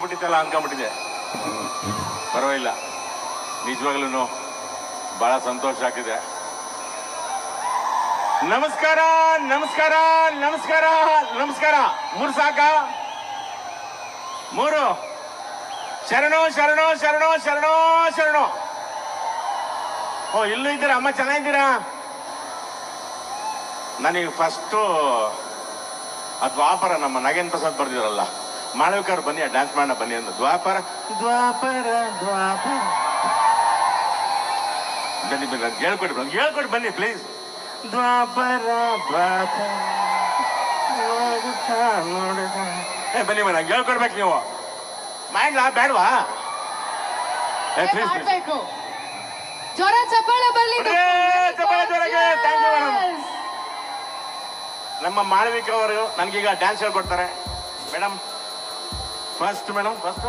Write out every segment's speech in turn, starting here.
ಬಿಟ್ಟಿತ್ತಲ್ಲ ಅನ್ಕೊಂಡ್ಬಿಟ್ಟಿದೆ ಪರವಾಗಿಲ್ಲ. ನಿಜವಾಗ್ಲೂ ಬಹಳ ಸಂತೋಷ ಆಗಿದೆ ನಮಸ್ಕಾರ ನಮಸ್ಕಾರ ನಮಸ್ಕಾರ ನಮಸ್ಕಾರ. ಮೂರು ಸಾಕ? ಮೂರು. ಶರಣೋ ಶರಣೋ ಶರಣೋ ಶರಣೋ ಶರಣೋ. ಓ, ಇಲ್ಲೂ ಇದ್ದೀರಾ? ಅಮ್ಮ, ಚೆನ್ನಾಗಿದ್ದೀರಾ? ನನಗೆ ಫಸ್ಟು ಆ ದ್ವಾಪರ ನಮ್ಮ ನಾಗೇಂದ್ರ ಪ್ರಸಾದ್ ಬರ್ದಿದ್ರಲ್ಲ. ಮಾಳವಿಕರ್ ಬನ್ನಿ ಡ್ಯಾನ್ಸ್ ಮಾಡೋಣ ಬನ್ನಿ ಅಂತ ದ್ವಾಪರ. ದ್ವಾಪರ ದ್ವಾಪರ. ಬನ್ನಿ ಬನ್ನಿ ನಂಗೆ ಹೇಳ್ಕೊಡಿ ನಂಗೆ ಹೇಳ್ಕೊಡಿ ಬನ್ನಿ ಪ್ಲೀಸ್ ದ್ವಾಪರ ದ್ವಾಪರ. ಏ ಬನ್ನಿ ಬನ್ನಿ ನಂಗೆ ಹೇಳ್ಕೊಡ್ಬೇಕು ನೀವು. ಮಾಡ್ಲಾ ಬೇಡವಾ? ಏ ಪ್ಲೀಸ್ ಜೋರ ಜ್ವರ ಚಪ್ಪಾಳೆ ಬರಲಿ ಚಪ್ಪಾಳೆ ಜೋರಾಗಿ. Thank you madam. ನಮ್ಮ ಮಾಳವಿಕ ಅವರು ನನಗೀಗ ಡ್ಯಾನ್ಸ್ ಹೇಳ್ಕೊಡ್ತಾರೆ. Madam first madam first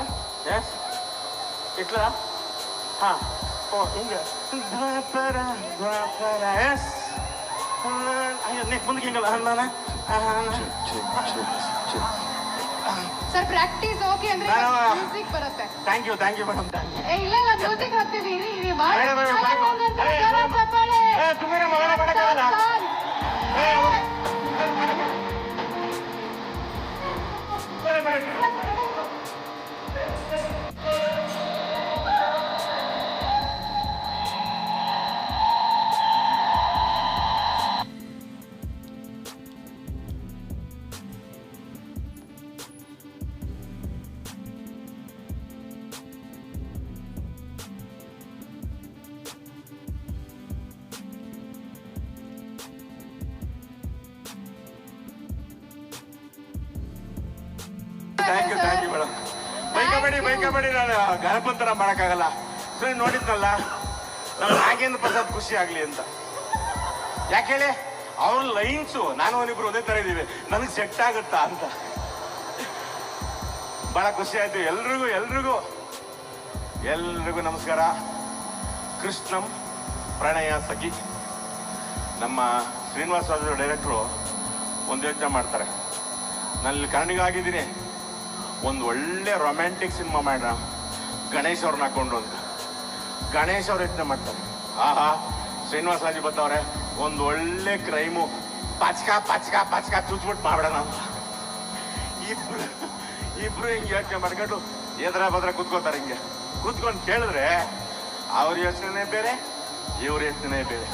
yes ಇಟ್ಲ ಹಾ ಓ ಹಿಂಗೆ ದ್ವಾಪರ ದ್ವಾಪರ ಎಸ್ ಅಯ್ಯೋ ನೆಕ್ ಮುಂದಕ್ಕೆ ಹಿಂಗಲ್ಲ ಅಣ್ಣ ಸರ್ ಪ್ರಾಕ್ಟೀಸ್ ಓಕೆ ಅಂದ್ರೆ ನಾನು- ಮ್ಯೂಸಿಕ್ ಬರುತ್ತೆ. Thank you thank you madam thank you ಏ ಇಲ್ಲ ಇಲ್ಲ ಮ್ಯೂಸಿಕ್ ಹಾಕ್ತೀವಿ ಇರಿ ಇರಿ ಮಾಡಿ thank you thank you madam ಬೈಕಬೇಡಿ ಬೈಕಬೇಡಿ ನಾನು ಗಣಪಂತರ ಮಾಡೋಕ್ಕಾಗಲ್ಲ. ಸರಿ ನೋಡಿದ್ನಲ್ಲ ನಮ್ಮ ನಾಗೇಂದ್ರ ಪ್ರಸಾದ್ ಖುಷಿ ಆಗಲಿ ಅಂತ. ಯಾಕೆ ಹೇಳಿ? ಅವ್ರ ಲೈನ್ಸು ನಾನು ಅವನಿಬ್ರು ಒಂದೇ ಥರ ಇದ್ದೀವಿ. ನನಗೆ ಸೆಟ್ ಆಗುತ್ತಾ ಅಂತ. ಭಾಳ ಖುಷಿ ಆಯಿತು. ಎಲ್ರಿಗೂ ಎಲ್ರಿಗೂ. ಎಲ್ರಿಗೂ ನಮಸ್ಕಾರ. ಕೃಷ್ಣಂ ಪ್ರಣಯ ಸಖಿ. ನಮ್ಮ ಶ್ರೀನಿವಾಸ ಡೈರೆಕ್ಟ್ರು ಒಂದು ಯೋಚನೆ ಮಾಡ್ತಾರೆ. ನಾನು ಕನ್ನಡಿಗ ಆಗಿದ್ದೀನಿ ಒಂದು ಒಳ್ಳೆ ರೊಮ್ಯಾಂಟಿಕ್ ಸಿನಿಮಾ ಮಾಡೋಣ ಗಣೇಶ್ ಅವ್ರನ್ನ ಹಾಕೊಂಡು ಅಂತ. ಗಣೇಶ್ ಅವ್ರು ಯೋಚನೆ ಮಾಡ್ತಾರೆ. ಆಹಾ, ಶ್ರೀನಿವಾಸ ರಾಜು ಬತ್ತವ್ರೆ, ಒಂದು ಒಳ್ಳೆ ಕ್ರೈಮು ಪಚ್ಕ ಪಚ್ಕ ಪಚ್ಕ ಚುಚ್ಬಿಟ್ಟು ಮಾಡೋಣ ಅಂತ. ಇಬ್ರು ಇಬ್ರು ಹಿಂಗೆ ಯೋಚನೆ ಮಾಡ್ಕೊಂಡು ಎದ್ರ ಬದ್ರ ಕೂತ್ಕೋತಾರೆ ಹಿಂಗೆ. ಕೂತ್ಕೊಂಡು ಕೇಳಿದ್ರೆ ಅವ್ರ ಯೋಚನೆ ಬೇರೆ, ಇವ್ರ ಯೋಚನೆ ಬೇರೆ.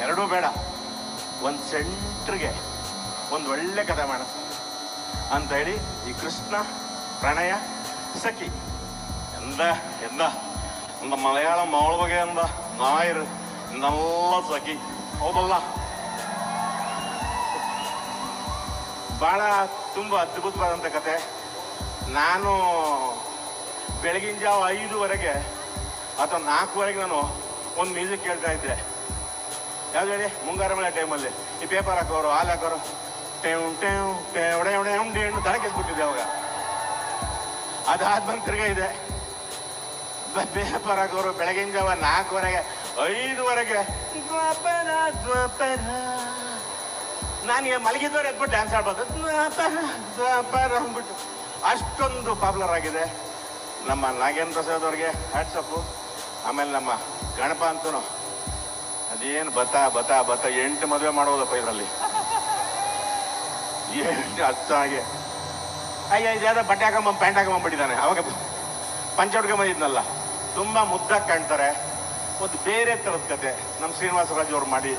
ಎರಡೂ ಬೇಡ. ಒಂದು ಸೆಂಟ್ರಿಗೆ ಒಂದು ಒಳ್ಳೆ ಕಥೆ ಮಾಡೋಣ ಅಂತ ಹೇಳಿ ಈ ಕೃಷ್ಣ ಪ್ರಣಯ സഖി എന്താ എന്താ എന്താ മലയാളം മോള് വക എന്താ നായർ നല്ല സഖി ಹೌದಲ್ಲ ಬಹಳ ತುಂಬಾ ಅದ್ಭುತವಾದಂಥ ಕತೆ ನಾನು ಬೆಳಗಿನ ಜಾವ ಐದುವರೆಗೆ ಅಥವಾ ನಾಲ್ಕುವರೆಗೆ ನಾನು ಒಂದು ಮ್ಯೂಸಿಕ್ ಕೇಳ್ತಾ ಇದ್ದೆ ಯಾವ್ದು ಹೇಳಿ ಮುಂಗಾರ ಮಳೆ ಟೈಮಲ್ಲಿ ಈ ಪೇಪರ್ ಹಾಕೋರು ಹಾಲು ಹಾಕೋರು ಟೇವ್ ಟೇವ್ ಟೇವ್ ಟೇವ್ ಟೇವ್ ಟೇವ್ ತಲೆ ಕೆಲ್ಸ್ಬಿಟ್ಟಿದ್ದೆ ಅವಾಗ ಅದಾದ್ಮೇಲೆ ತಿರ್ಗಾ ಇದೆ. ಪೇಪರ್ ಆಗೋರು ಬೆಳಗಿನ ಜಾವ ನಾಲ್ಕುವರೆಗೆ, ಐದುವರೆಗೆ. ದ್ವಾಪರ ದ್ವಾಪರ. ನಾನು ಮಲಗಿದವ್ರು ಎದ್ಬಿಟ್ಟು ಡ್ಯಾನ್ಸ್ ಆಡ್ಬೋದು. ದ್ವಾಪರ ದ್ವಾಪರ ಅಂದ್ಬಿಟ್ಟು. ಅಷ್ಟೊಂದು ಪಾಪ್ಯುಲರ್ ಆಗಿದೆ. ನಮ್ಮ ನಾಗೇಂದ್ರ ಪ್ರಸಾದ್ ಅವ್ರಿಗೆ ಹ್ಯಾಟ್ಸಪ್ಪು ಆಮೇಲೆ ನಮ್ಮ ಗಣಪ ಅಂತೂ ಅದೇನು ಬತ ಬತ ಬತ, ಎಂಟು ಮದುವೆ ಮಾಡೋದಪ್ಪ ಇದರಲ್ಲಿ. ಎಂಟು ಹತ್ತಾಗೆ ಅಯ್ಯ, ಇದ್ಯಾವುದೋ ಬಟ್ಟೆ ಹಾಕೊಂಬ ಪ್ಯಾಂಟ್ ಹಾಕೊಂಬಂದ್ಬಿಟ್ಟಿದ್ದಾನೆ ಅವಾಗ ಪಂಚ ಹೊಡ್ಕೊಂಬಂದಿದ್ನಲ್ಲ ತುಂಬ ಮುದ್ದಾಗಿ ಕಾಣ್ತಾರೆ. ಒಂದು ಬೇರೆ ಥರದ ಕತೆ ನಮ್ಮ ಶ್ರೀನಿವಾಸ ರಾಜು ಅವ್ರು ಮಾಡಿ.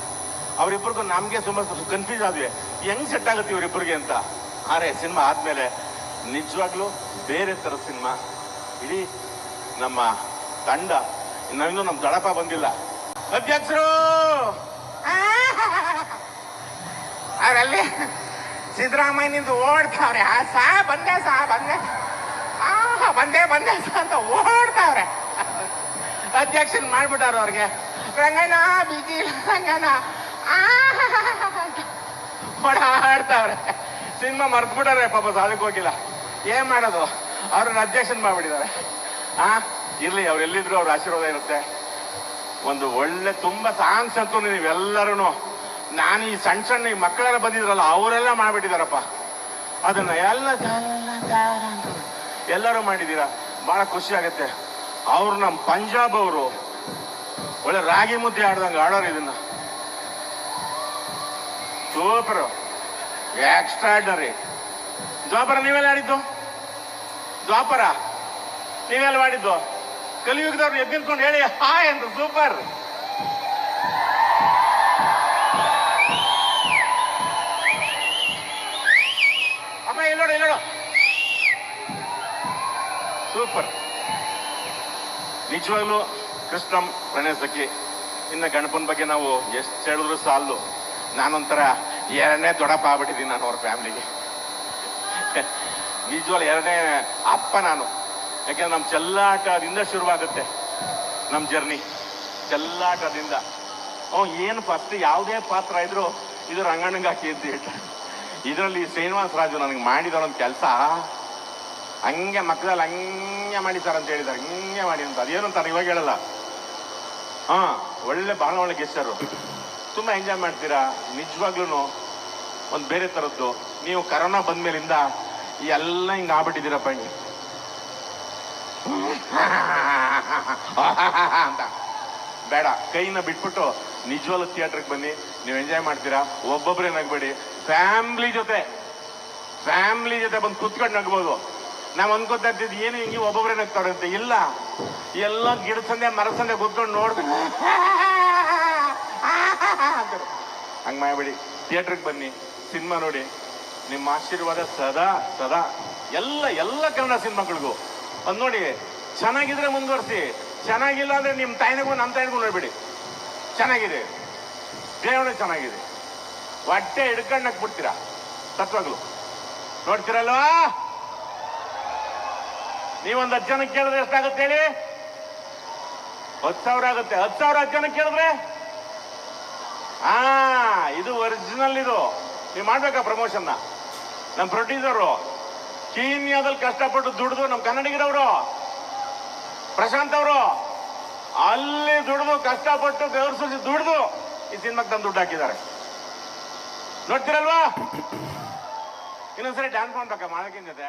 ಅವರಿಬ್ಬರಿಗೂ ನಮಗೆ ತುಂಬಾ ಕನ್ಫ್ಯೂಸ್ ಆದ್ವಿ. ಹೆಂಗ್ ಸೆಟ್ ಆಗುತ್ತೆ ಇವರಿಬ್ಬರಿಗೆ ಅಂತ. ಆದರೆ ಸಿನಿಮಾ ಆದಮೇಲೆ ನಿಜವಾಗ್ಲೂ ಬೇರೆ ಥರದ ಸಿನಿಮಾ. ಇಡೀ ನಮ್ಮ ತಂಡ, ಇನ್ನೂ ನಮ್ಮ ದಡಪ ಬಂದಿಲ್ಲ. ಅಧ್ಯಕ್ಷರು! ಅವರಲ್ಲಿ ಸಿದ್ದರಾಮಯ್ಯನಿಂದ ಓಡ್ತಾವ್ರೆ. ಆ ಸಾ ಬಂದೆ ಸಾ ಬಂದೆ. ಆ, ಬಂದೆ ಬಂದೆ ಸಾ ಅಂತ ಓಡ್ತಾವ್ರೆ. ಅಧ್ಯಕ್ಷನ್ ಮಾಡ್ಬಿಟ್ಟಾರ ಅವ್ರಿಗೆ. ರಂಗಣ್ಣ, ಬಿಜಿ, ರಂಗಣ್ಣ. ಆ, ಓಡಾಡ್ತಾವ್ರೆ. ಸಿನಿಮಾ ಮರ್ತ್ಬಿಟ್ಟಾರೆ ಪಾಪ ಸಾಲಕ್ಕೆ ಹೋಗಿಲ್ಲ. ಏನ್ ಮಾಡೋದು? ಅವ್ರನ್ನ ಅಧ್ಯಕ್ಷನ್ ಮಾಡ್ಬಿಟ್ಟಿದ್ದಾರೆ. ಆ, ಇರ್ಲಿ, ಅವ್ರು ಎಲ್ಲಿದ್ರು ಅವ್ರ ಆಶೀರ್ವಾದ ಇರುತ್ತೆ. ಒಂದು ಒಳ್ಳೆ, ತುಂಬಾ ಸಾಂಗ್ಸ್ ಅಂತೂ ನೀವೆಲ್ಲರೂ ನಾನು ಈ ಸಣ್ಣ ಸಣ್ಣ ಈ ಮಕ್ಕಳೆಲ್ಲ ಬಂದಿದ್ರಲ್ಲ, ಅವರೆಲ್ಲ ಮಾಡಿಬಿಟ್ಟಿದಾರಪ್ಪ. ಅದನ್ನ ಎಲ್ಲ ಎಲ್ಲರೂ ಮಾಡಿದ್ದೀರಾ ಬಹಳ ಖುಷಿ ಆಗುತ್ತೆ. ಅವ್ರು ನಮ್ಮ ಪಂಜಾಬ್ ಅವರು. ಒಳ್ಳೆ ರಾಗಿ ಮುದ್ದೆ ಆಡ್ದಂಗೆ ಆಡೋರು ಇದನ್ನ. ಸೂಪರ್. ಎಕ್ಸ್ಟ್ರಾಡರಿ ದ್ವಾಪರ, ನೀವೆಲ್ಲ ಆಡಿದ್ದು? ದ್ವಾಪರ, ನೀವೆಲ್ಲ ಮಾಡಿದ್ದು? ಕಲಿಯುಗದವ್ರು ಎದ್ದು ಹೇಳಿ, ಹಾಯ್ ಅಂತ ಸೂಪರ್. ನಿಜವಾಗ್ಲೂ ಕೃಷ್ಣಂ ಪ್ರಣಯಸಖಿ ಇನ್ನು ಗಣಪನ ಬಗ್ಗೆ ನಾವು ಎಷ್ಟು ಹೇಳಿದ್ರು ಸಾಲು. ನಾನೊಂಥರ ಎರಡನೇ ದೊಡ್ಡಪ್ಪ ಆಗ್ಬಿಟ್ಟಿದ್ದೀನಿ ನಾನು ಅವ್ರ ಫ್ಯಾಮಿಲಿಗೆ ನಿಜವಾಗ್ಲು ಎರಡನೇ ಅಪ್ಪ ನಾನು. ಯಾಕೆಂದ್ರೆ ನಮ್ಮ ಚೆಲ್ಲಾಟದಿಂದ ಶುರುವಾಗುತ್ತೆ ನಮ್ಮ ಜರ್ನಿ ಚೆಲ್ಲಾಟದಿಂದ. ಅವ್ ಏನು ಫಸ್ಟ್ ಯಾವುದೇ ಪಾತ್ರ ಇದ್ರು ಇದು ರಂಗಣ್ಣಂಗೆ ಹಾಕಿ ಅಂತ ಹೇಳ್ತಾರೆ. ಇದರಲ್ಲಿ ಶ್ರೀನಿವಾಸ ರಾಜು ನನಗೆ ಮಾಡಿದ ಒಂದು ಕೆಲಸ. ಹಂಗೆ ಮಕ್ಕಳಲ್ಲಿ ಹಂಗೆ ಮಾಡಿ ಸರ್ ಅಂತ ಹೇಳಿದ್ದಾರೆ. ಹಂಗೆ ಮಾಡಿ ಅಂತ. ಅದೇನು ಅಂತಾರೆ ಇವಾಗ ಹೇಳಲ್ಲ. ಹಾ, ಒಳ್ಳೆ, ಬಹಳ ಒಳ್ಳೆ ಗೆಸ್ಟರು ತುಂಬ ಎಂಜಾಯ್ ಮಾಡ್ತೀರಾ? ನಿಜವಾಗ್ಲೂ ಒಂದು ಬೇರೆ ಥರದ್ದು ನೀವು ಕರೋನಾ ಬಂದ ಮೇಲಿಂದ ಎಲ್ಲ ಹಿಂಗೆ ಆಗ್ಬಿಟ್ಟಿದ್ದೀರಪ್ಪ ಹಿಂಗೆ ಅಂತ. ಬೇಡ, ಕೈನ ಬಿಟ್ಬಿಟ್ಟು ನಿಜವಾಗ್ಲೂ ಥಿಯೇಟ್ರಿಗೆ ಬನ್ನಿ. ನೀವು ಎಂಜಾಯ್ ಮಾಡ್ತೀರಾ? ಒಬ್ಬೊಬ್ಬರೇ ನಗ್ಬೇಡಿ ಫ್ಯಾಮ್ಲಿ ಜೊತೆ. ಫ್ಯಾಮ್ಲಿ ಜೊತೆ ಬಂದು ಕುತ್ಕೊಂಡು ನಗ್ಬೋದು. ನಾವು ಇದ್ದಿದ್ದು ಏನು ಹಿಂಗೆ ಒಬ್ಬೊಬ್ಬರೇ ನಗ್ತಾರಂತೆ ಇಲ್ಲ. ಎಲ್ಲ ಗಿಡ ಸಂದೆ, ಮರ ಸಂದೆ ಕೂತ್ಕೊಂಡು ಅಂತಾರೆ ಹಂಗೆ ಮಾಡಬೇಡಿ. ಥಿಯೇಟ್ರಿಗೆ ಬನ್ನಿ, ಸಿನಿಮಾ ನೋಡಿ. ನಿಮ್ಮ ಆಶೀರ್ವಾದ ಸದಾ ಸದಾ. ಎಲ್ಲ ಎಲ್ಲ ಕನ್ನಡ ಸಿನಿಮಾಗಳಿಗೂ ಅದು ನೋಡಿ, ಚೆನ್ನಾಗಿದ್ರೆ ಮುಂದುವರಿಸಿ. ಚೆನ್ನಾಗಿಲ್ಲ ಅಂದರೆ ನಿಮ್ಮ ತಾಯಿನಿಗೂ ನಮ್ಮ ತಾಯಿನಿಗೂ ನೋಡ್ಬಿಡಿ. ಚೆನ್ನಾಗಿದೆ. ದೇವರೇ ಚೆನ್ನಾಗಿದೆ. ಹೊಟ್ಟೆ ಹಿಡ್ಕೊಂಡು ಬಿಡ್ತೀರಾ ತತ್ವಗಳು. ನೋಡ್ತೀರಲ್ವಾ? ನೀವೊಂದು ಹತ್ತು ಜನಕ್ಕೆ ಕೇಳಿದ್ರೆ ಎಷ್ಟಾಗುತ್ತೆ ಹೇಳಿ? ಹತ್ತು ಸಾವಿರ ಆಗುತ್ತೆ. ಹತ್ತು ಸಾವಿರ ಹತ್ತು ಜನಕ್ಕೆ ಕೇಳಿದ್ರೆ? ಆ, ಇದು ಒರಿಜಿನಲ್ ಇದು. ನೀವು ಮಾಡ್ಬೇಕಾ ಪ್ರಮೋಷನ್ನ ನಮ್ಮ ಪ್ರೊಡ್ಯೂಸರು ಕೀನ್ಯಾದಲ್ಲಿ ಕಷ್ಟಪಟ್ಟು ದುಡಿದು ನಮ್ಮ ಕನ್ನಡಿಗರವರು. ಪ್ರಶಾಂತ್ ಅವರು. ಅಲ್ಲಿ ದುಡಿದು, ಕಷ್ಟಪಟ್ಟು ದೇವ್ರ ಸುರಿಸಿ ದುಡಿದು ಈ ಸಿನಿಮಾಕ್ ತಂದು ದುಡ್ಡು ಹಾಕಿದ್ದಾರೆ. ನೋಡ್ತೀರಲ್ವಾ? ಇನ್ನೊಂದ್ಸರಿ ಡ್ಯಾನ್ಸ್ ಮಾಡ್ಬೇಕಾ ಮಾಡೋಕ್ಕಿನ ಜೊತೆ?